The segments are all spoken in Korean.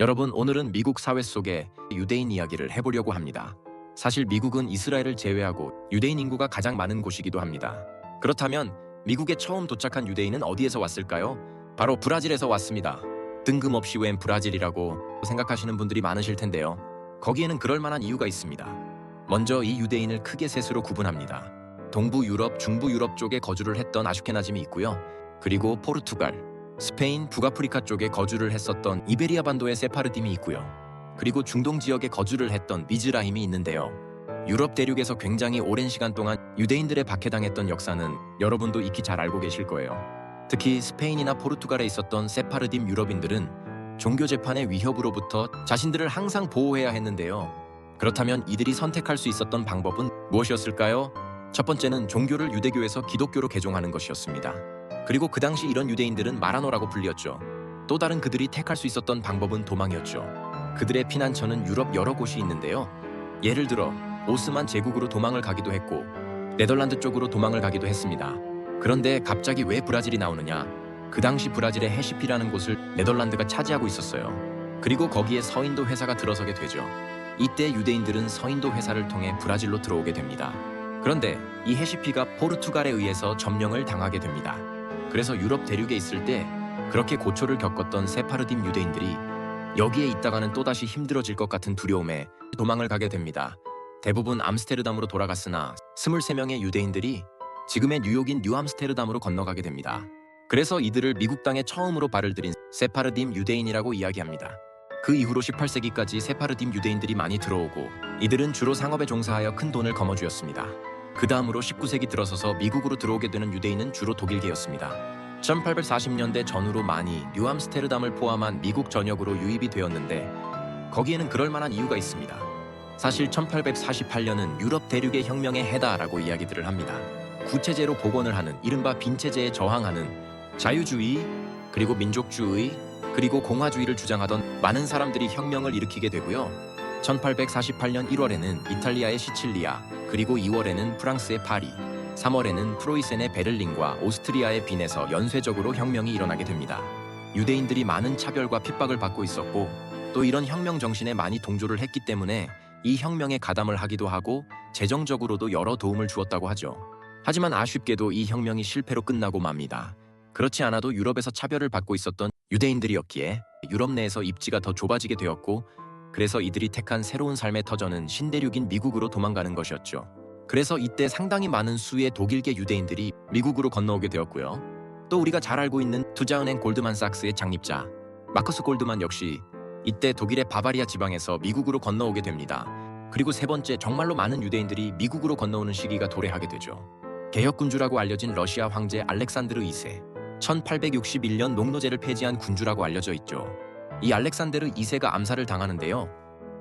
여러분, 오늘은 미국 사회 속의 유대인 이야기를 해보려고 합니다. 사실 미국은 이스라엘을 제외하고 유대인 인구가 가장 많은 곳이기도 합니다. 그렇다면 미국에 처음 도착한 유대인은 어디에서 왔을까요? 바로 브라질에서 왔습니다. 뜬금없이 웬 브라질이라고 생각하시는 분들이 많으실 텐데요. 거기에는 그럴 만한 이유가 있습니다. 먼저 이 유대인을 크게 셋으로 구분합니다. 동부 유럽, 중부 유럽 쪽에 거주를 했던 아슈케나즘이 있고요. 그리고 포르투갈, 스페인, 북아프리카 쪽에 거주를 했었던 이베리아 반도의 세파르딤이 있고요. 그리고 중동 지역에 거주를 했던 미즈라힘이 있는데요. 유럽 대륙에서 굉장히 오랜 시간 동안 유대인들의 박해당했던 역사는 여러분도 익히 잘 알고 계실 거예요. 특히 스페인이나 포르투갈에 있었던 세파르딤 유럽인들은 종교 재판의 위협으로부터 자신들을 항상 보호해야 했는데요. 그렇다면 이들이 선택할 수 있었던 방법은 무엇이었을까요? 첫 번째는 종교를 유대교에서 기독교로 개종하는 것이었습니다. 그리고 그 당시 이런 유대인들은 마라노라고 불렸죠. 또 다른 그들이 택할 수 있었던 방법은 도망이었죠. 그들의 피난처는 유럽 여러 곳이 있는데요. 예를 들어 오스만 제국으로 도망을 가기도 했고 네덜란드 쪽으로 도망을 가기도 했습니다. 그런데 갑자기 왜 브라질이 나오느냐? 그 당시 브라질의 해시피라는 곳을 네덜란드가 차지하고 있었어요. 그리고 거기에 서인도 회사가 들어서게 되죠. 이때 유대인들은 서인도 회사를 통해 브라질로 들어오게 됩니다. 그런데 이 해시피가 포르투갈에 의해서 점령을 당하게 됩니다. 그래서 유럽 대륙에 있을 때 그렇게 고초를 겪었던 세파르딤 유대인들이 여기에 있다가는 또다시 힘들어질 것 같은 두려움에 도망을 가게 됩니다. 대부분 암스테르담으로 돌아갔으나 23명의 유대인들이 지금의 뉴욕인 뉴암스테르담으로 건너가게 됩니다. 그래서 이들을 미국 땅에 처음으로 발을 들인 세파르딤 유대인이라고 이야기합니다. 그 이후로 18세기까지 세파르딤 유대인들이 많이 들어오고 이들은 주로 상업에 종사하여 큰 돈을 거머쥐었습니다. 그 다음으로 19세기 들어서서 미국으로 들어오게 되는 유대인은 주로 독일계였습니다. 1840년대 전후로 많이 뉴암스테르담을 포함한 미국 전역으로 유입이 되었는데 거기에는 그럴 만한 이유가 있습니다. 사실 1848년은 유럽 대륙의 혁명의 해다라고 이야기들을 합니다. 구체제로 복원을 하는 이른바 빈체제에 저항하는 자유주의 그리고 민족주의 그리고 공화주의를 주장하던 많은 사람들이 혁명을 일으키게 되고요. 1848년 1월에는 이탈리아의 시칠리아 그리고 2월에는 프랑스의 파리 3월에는 프로이센의 베를린과 오스트리아의 빈에서 연쇄적으로 혁명이 일어나게 됩니다. 유대인들이 많은 차별과 핍박을 받고 있었고 또 이런 혁명 정신에 많이 동조를 했기 때문에 이 혁명에 가담을 하기도 하고 재정적으로도 여러 도움을 주었다고 하죠. 하지만 아쉽게도 이 혁명이 실패로 끝나고 맙니다. 그렇지 않아도 유럽에서 차별을 받고 있었던 유대인들이었기에 유럽 내에서 입지가 더 좁아지게 되었고 그래서 이들이 택한 새로운 삶의 터전은 신대륙인 미국으로 도망가는 것이었죠. 그래서 이때 상당히 많은 수의 독일계 유대인들이 미국으로 건너오게 되었고요. 또 우리가 잘 알고 있는 투자은행 골드만삭스의 창립자 마커스 골드만 역시 이때 독일의 바바리아 지방에서 미국으로 건너오게 됩니다. 그리고 세 번째 정말로 많은 유대인들이 미국으로 건너오는 시기가 도래하게 되죠. 개혁군주라고 알려진 러시아 황제 알렉산드르 2세 1861년 농노제를 폐지한 군주라고 알려져 있죠. 이 알렉산데르 2세가 암살을 당하는데요.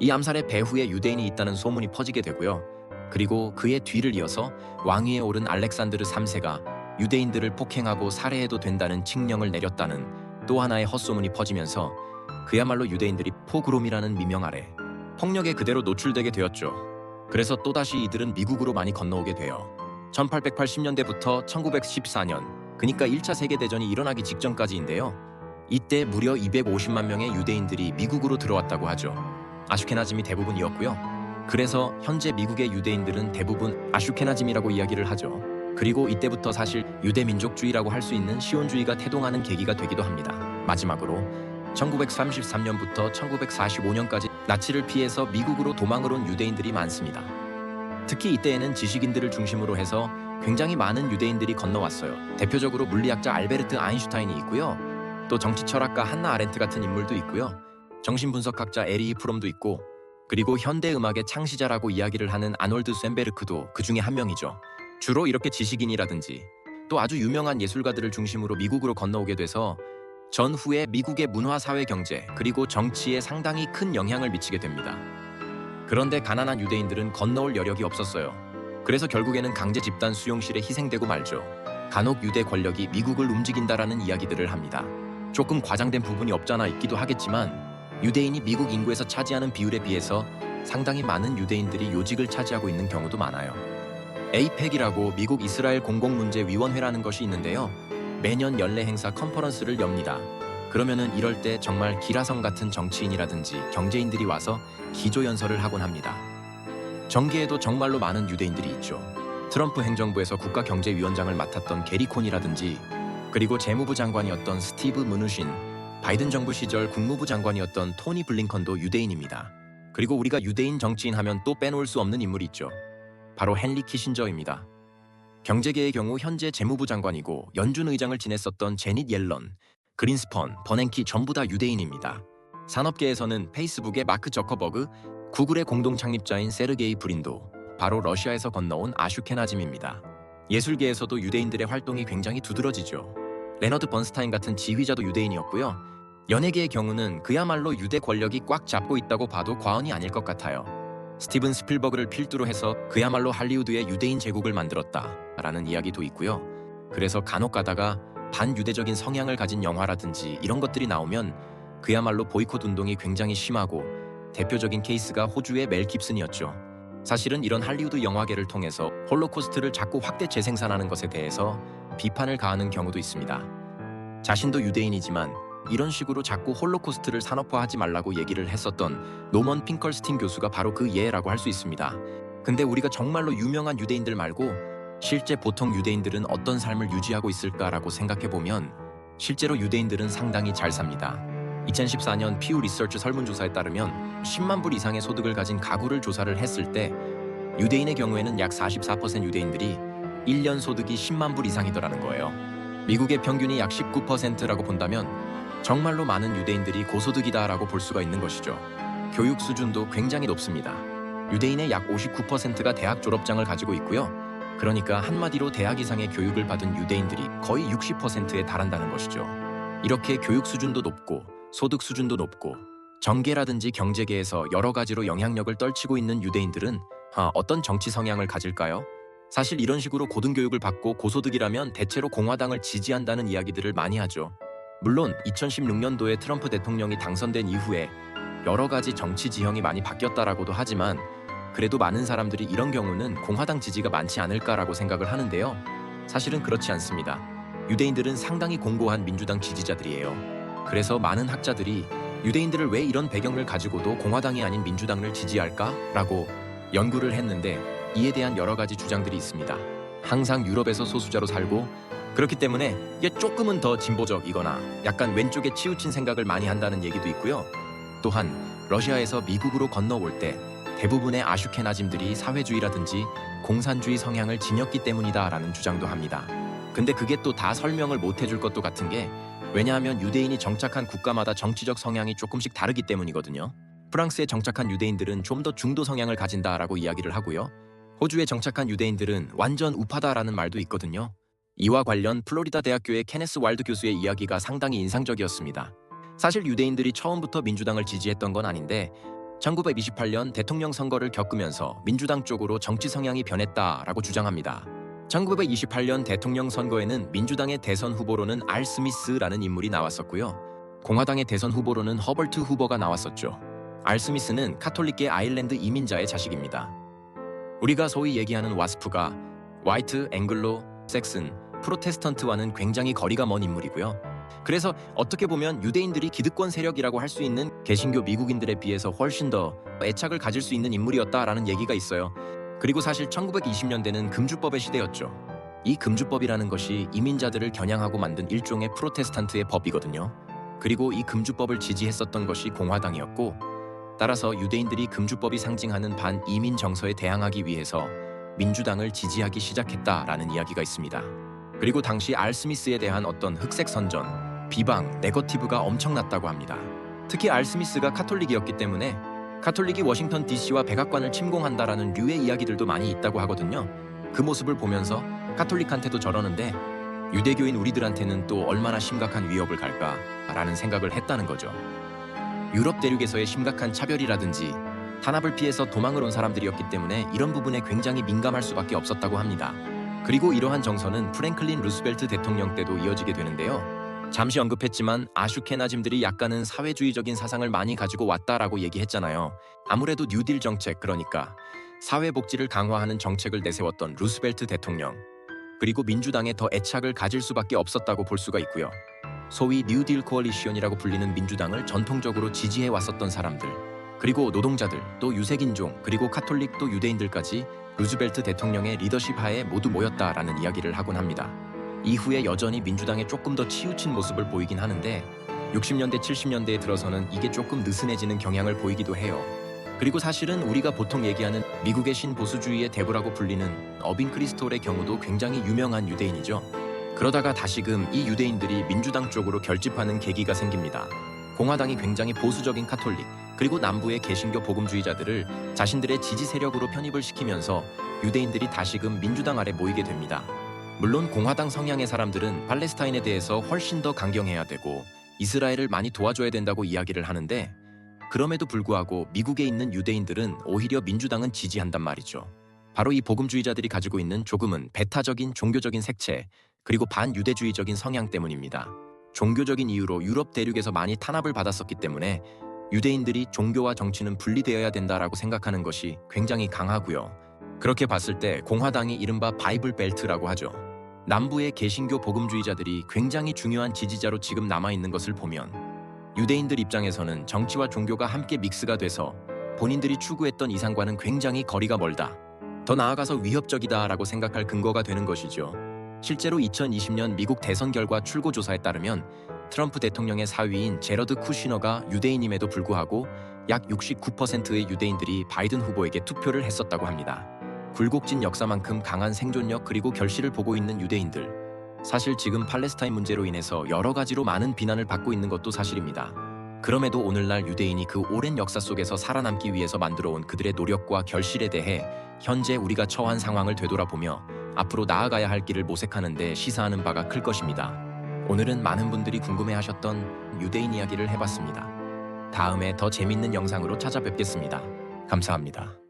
이 암살의 배후에 유대인이 있다는 소문이 퍼지게 되고요. 그리고 그의 뒤를 이어서 왕위에 오른 알렉산드르 3세가 유대인들을 폭행하고 살해해도 된다는 칙령을 내렸다는 또 하나의 헛소문이 퍼지면서 그야말로 유대인들이 포그롬이라는 미명 아래 폭력에 그대로 노출되게 되었죠. 그래서 또다시 이들은 미국으로 많이 건너오게 돼요. 1880년대부터 1914년, 그니까 1차 세계대전이 일어나기 직전까지인데요. 이때 무려 250만 명의 유대인들이 미국으로 들어왔다고 하죠. 아슈케나즘이 대부분이었고요. 그래서 현재 미국의 유대인들은 대부분 아슈케나즘이라고 이야기를 하죠. 그리고 이때부터 사실 유대 민족주의라고 할 수 있는 시온주의가 태동하는 계기가 되기도 합니다. 마지막으로 1933년부터 1945년까지 나치를 피해서 미국으로 도망을 온 유대인들이 많습니다. 특히 이때에는 지식인들을 중심으로 해서 굉장히 많은 유대인들이 건너왔어요. 대표적으로 물리학자 알베르트 아인슈타인이 있고요. 또 정치 철학가 한나 아렌트 같은 인물도 있고요. 정신분석학자 에리히 프롬도 있고 그리고 현대 음악의 창시자라고 이야기를 하는 아놀드 쇤베르크도 그 중에 한 명이죠. 주로 이렇게 지식인이라든지 또 아주 유명한 예술가들을 중심으로 미국으로 건너오게 돼서 전후에 미국의 문화, 사회, 경제 그리고 정치에 상당히 큰 영향을 미치게 됩니다. 그런데 가난한 유대인들은 건너올 여력이 없었어요. 그래서 결국에는 강제 집단 수용실에 희생되고 말죠. 간혹 유대 권력이 미국을 움직인다라는 이야기들을 합니다. 조금 과장된 부분이 없잖아 있기도 하겠지만 유대인이 미국 인구에서 차지하는 비율에 비해서 상당히 많은 유대인들이 요직을 차지하고 있는 경우도 많아요. 에이펙이라고 미국 이스라엘 공공문제위원회라는 것이 있는데요. 매년 연례 행사 컨퍼런스를 엽니다. 그러면은 이럴 때 정말 기라성 같은 정치인이라든지 경제인들이 와서 기조연설을 하곤 합니다. 정계에도 정말로 많은 유대인들이 있죠. 트럼프 행정부에서 국가경제위원장을 맡았던 게리 콘이라든지 그리고 재무부 장관이었던 스티브 무누신, 바이든 정부 시절 국무부 장관이었던 토니 블링컨도 유대인입니다. 그리고 우리가 유대인 정치인 하면 또 빼놓을 수 없는 인물이 있죠. 바로 헨리 키신저입니다. 경제계의 경우 현재 재무부 장관이고 연준 의장을 지냈었던 제닛 옐런, 그린스펀, 버냉키 전부 다 유대인입니다. 산업계에서는 페이스북의 마크 저커버그, 구글의 공동 창립자인 세르게이 브린도, 바로 러시아에서 건너온 아슈케나짐입니다. 예술계에서도 유대인들의 활동이 굉장히 두드러지죠. 레너드 번스타인 같은 지휘자도 유대인이었고요. 연예계의 경우는 그야말로 유대 권력이 꽉 잡고 있다고 봐도 과언이 아닐 것 같아요. 스티븐 스필버그를 필두로 해서 그야말로 할리우드의 유대인 제국을 만들었다라는 이야기도 있고요. 그래서 간혹 가다가 반유대적인 성향을 가진 영화라든지 이런 것들이 나오면 그야말로 보이콧 운동이 굉장히 심하고 대표적인 케이스가 호주의 멜 깁슨이었죠. 사실은 이런 할리우드 영화계를 통해서 홀로코스트를 자꾸 확대 재생산하는 것에 대해서 비판을 가하는 경우도 있습니다. 자신도 유대인이지만 이런 식으로 자꾸 홀로코스트를 산업화하지 말라고 얘기를 했었던 노먼 핑컬스틴 교수가 바로 그 예라고 할 수 있습니다. 근데 우리가 정말로 유명한 유대인들 말고 실제 보통 유대인들은 어떤 삶을 유지하고 있을까라고 생각해 보면 실제로 유대인들은 상당히 잘 삽니다. 2014년 피우 리서치 설문조사에 따르면 10만 불 이상의 소득을 가진 가구를 조사를 했을 때 유대인의 경우에는 약 44% 유대인들이 1년 소득이 10만 불 이상이더라는 거예요. 미국의 평균이 약 19%라고 본다면 정말로 많은 유대인들이 고소득이다라고 볼 수가 있는 것이죠. 교육 수준도 굉장히 높습니다. 유대인의 약 59%가 대학 졸업장을 가지고 있고요. 그러니까 한마디로 대학 이상의 교육을 받은 유대인들이 거의 60%에 달한다는 것이죠. 이렇게 교육 수준도 높고 소득 수준도 높고 정계라든지 경제계에서 여러 가지로 영향력을 떨치고 있는 유대인들은 아, 어떤 정치 성향을 가질까요? 사실 이런 식으로 고등교육을 받고 고소득이라면 대체로 공화당을 지지한다는 이야기들을 많이 하죠. 물론 2016년도에 트럼프 대통령이 당선된 이후에 여러 가지 정치 지형이 많이 바뀌었다라고도 하지만 그래도 많은 사람들이 이런 경우는 공화당 지지가 많지 않을까라고 생각을 하는데요. 사실은 그렇지 않습니다. 유대인들은 상당히 공고한 민주당 지지자들이에요. 그래서 많은 학자들이 유대인들을 왜 이런 배경을 가지고도 공화당이 아닌 민주당을 지지할까라고 연구를 했는데 이에 대한 여러 가지 주장들이 있습니다. 항상 유럽에서 소수자로 살고 그렇기 때문에 이게 조금은 더 진보적이거나 약간 왼쪽에 치우친 생각을 많이 한다는 얘기도 있고요. 또한 러시아에서 미국으로 건너올 때 대부분의 아슈케나짐들이 사회주의라든지 공산주의 성향을 지녔기 때문이다라는 주장도 합니다. 근데 그게 또 다 설명을 못 해줄 것도 같은 게 왜냐하면 유대인이 정착한 국가마다 정치적 성향이 조금씩 다르기 때문이거든요. 프랑스에 정착한 유대인들은 좀 더 중도 성향을 가진다라고 이야기를 하고요. 호주에 정착한 유대인들은 완전 우파다라는 말도 있거든요. 이와 관련 플로리다 대학교의 케네스 와일드 교수의 이야기가 상당히 인상적이었습니다. 사실 유대인들이 처음부터 민주당을 지지했던 건 아닌데 1928년 대통령 선거를 겪으면서 민주당 쪽으로 정치 성향이 변했다라고 주장합니다. 1928년 대통령 선거에는 민주당의 대선 후보로는 알 스미스라는 인물이 나왔었고요. 공화당의 대선 후보로는 허벌트 후보가 나왔었죠. 알 스미스는 카톨릭계 아일랜드 이민자의 자식입니다. 우리가 소위 얘기하는 와스프가 화이트, 앵글로, 섹슨, 프로테스턴트와는 굉장히 거리가 먼 인물이고요. 그래서 어떻게 보면 유대인들이 기득권 세력이라고 할 수 있는 개신교 미국인들에 비해서 훨씬 더 애착을 가질 수 있는 인물이었다라는 얘기가 있어요. 그리고 사실 1920년대는 금주법의 시대였죠. 이 금주법이라는 것이 이민자들을 겨냥하고 만든 일종의 프로테스탄트의 법이거든요. 그리고 이 금주법을 지지했었던 것이 공화당이었고 따라서 유대인들이 금주법이 상징하는 반이민 정서에 대항하기 위해서 민주당을 지지하기 시작했다라는 이야기가 있습니다. 그리고 당시 알 스미스에 대한 어떤 흑색 선전, 비방, 네거티브가 엄청났다고 합니다. 특히 알 스미스가 카톨릭이었기 때문에 카톨릭이 워싱턴 DC와 백악관을 침공한다라는 류의 이야기들도 많이 있다고 하거든요. 그 모습을 보면서 카톨릭한테도 저러는데 유대교인 우리들한테는 또 얼마나 심각한 위협을 갈까라는 생각을 했다는 거죠. 유럽 대륙에서의 심각한 차별이라든지 탄압을 피해서 도망을 온 사람들이었기 때문에 이런 부분에 굉장히 민감할 수밖에 없었다고 합니다. 그리고 이러한 정서는 프랭클린 루스벨트 대통령 때도 이어지게 되는데요. 잠시 언급했지만 아슈케나짐들이 약간은 사회주의적인 사상을 많이 가지고 왔다라고 얘기했잖아요. 아무래도 뉴딜 정책 그러니까 사회복지를 강화하는 정책을 내세웠던 루스벨트 대통령 그리고 민주당에 더 애착을 가질 수밖에 없었다고 볼 수가 있고요. 소위 뉴딜 코얼리시온이라고 불리는 민주당을 전통적으로 지지해 왔었던 사람들, 그리고 노동자들, 또 유색인종, 그리고 카톨릭 또 유대인들까지 루즈벨트 대통령의 리더십 하에 모두 모였다라는 이야기를 하곤 합니다. 이후에 여전히 민주당에 조금 더 치우친 모습을 보이긴 하는데 60년대 70년대에 들어서는 이게 조금 느슨해지는 경향을 보이기도 해요. 그리고 사실은 우리가 보통 얘기하는 미국의 신보수주의의 대부라고 불리는 어빈 크리스톨의 경우도 굉장히 유명한 유대인이죠. 그러다가 다시금 이 유대인들이 민주당 쪽으로 결집하는 계기가 생깁니다. 공화당이 굉장히 보수적인 카톨릭 그리고 남부의 개신교 복음주의자들을 자신들의 지지 세력으로 편입을 시키면서 유대인들이 다시금 민주당 아래 모이게 됩니다. 물론 공화당 성향의 사람들은 팔레스타인에 대해서 훨씬 더 강경해야 되고 이스라엘을 많이 도와줘야 된다고 이야기를 하는데 그럼에도 불구하고 미국에 있는 유대인들은 오히려 민주당은 지지한단 말이죠. 바로 이 복음주의자들이 가지고 있는 조금은 배타적인 종교적인 색채 그리고 반유대주의적인 성향 때문입니다. 종교적인 이유로 유럽 대륙에서 많이 탄압을 받았었기 때문에 유대인들이 종교와 정치는 분리되어야 된다라고 생각하는 것이 굉장히 강하고요. 그렇게 봤을 때 공화당이 이른바 바이블 벨트라고 하죠. 남부의 개신교 복음주의자들이 굉장히 중요한 지지자로 지금 남아 있는 것을 보면 유대인들 입장에서는 정치와 종교가 함께 믹스가 돼서 본인들이 추구했던 이상과는 굉장히 거리가 멀다. 더 나아가서 위협적이다 라고 생각할 근거가 되는 것이죠. 실제로 2020년 미국 대선 결과 출구 조사에 따르면 트럼프 대통령의 사위인 제러드 쿠시너가 유대인임에도 불구하고 약 69%의 유대인들이 바이든 후보에게 투표를 했었다고 합니다. 굴곡진 역사만큼 강한 생존력 그리고 결실을 보고 있는 유대인들. 사실 지금 팔레스타인 문제로 인해서 여러 가지로 많은 비난을 받고 있는 것도 사실입니다. 그럼에도 오늘날 유대인이 그 오랜 역사 속에서 살아남기 위해서 만들어 온 그들의 노력과 결실에 대해 현재 우리가 처한 상황을 되돌아보며 앞으로 나아가야 할 길을 모색하는데 시사하는 바가 클 것입니다. 오늘은 많은 분들이 궁금해하셨던 유대인 이야기를 해봤습니다. 다음에 더 재밌는 영상으로 찾아뵙겠습니다. 감사합니다.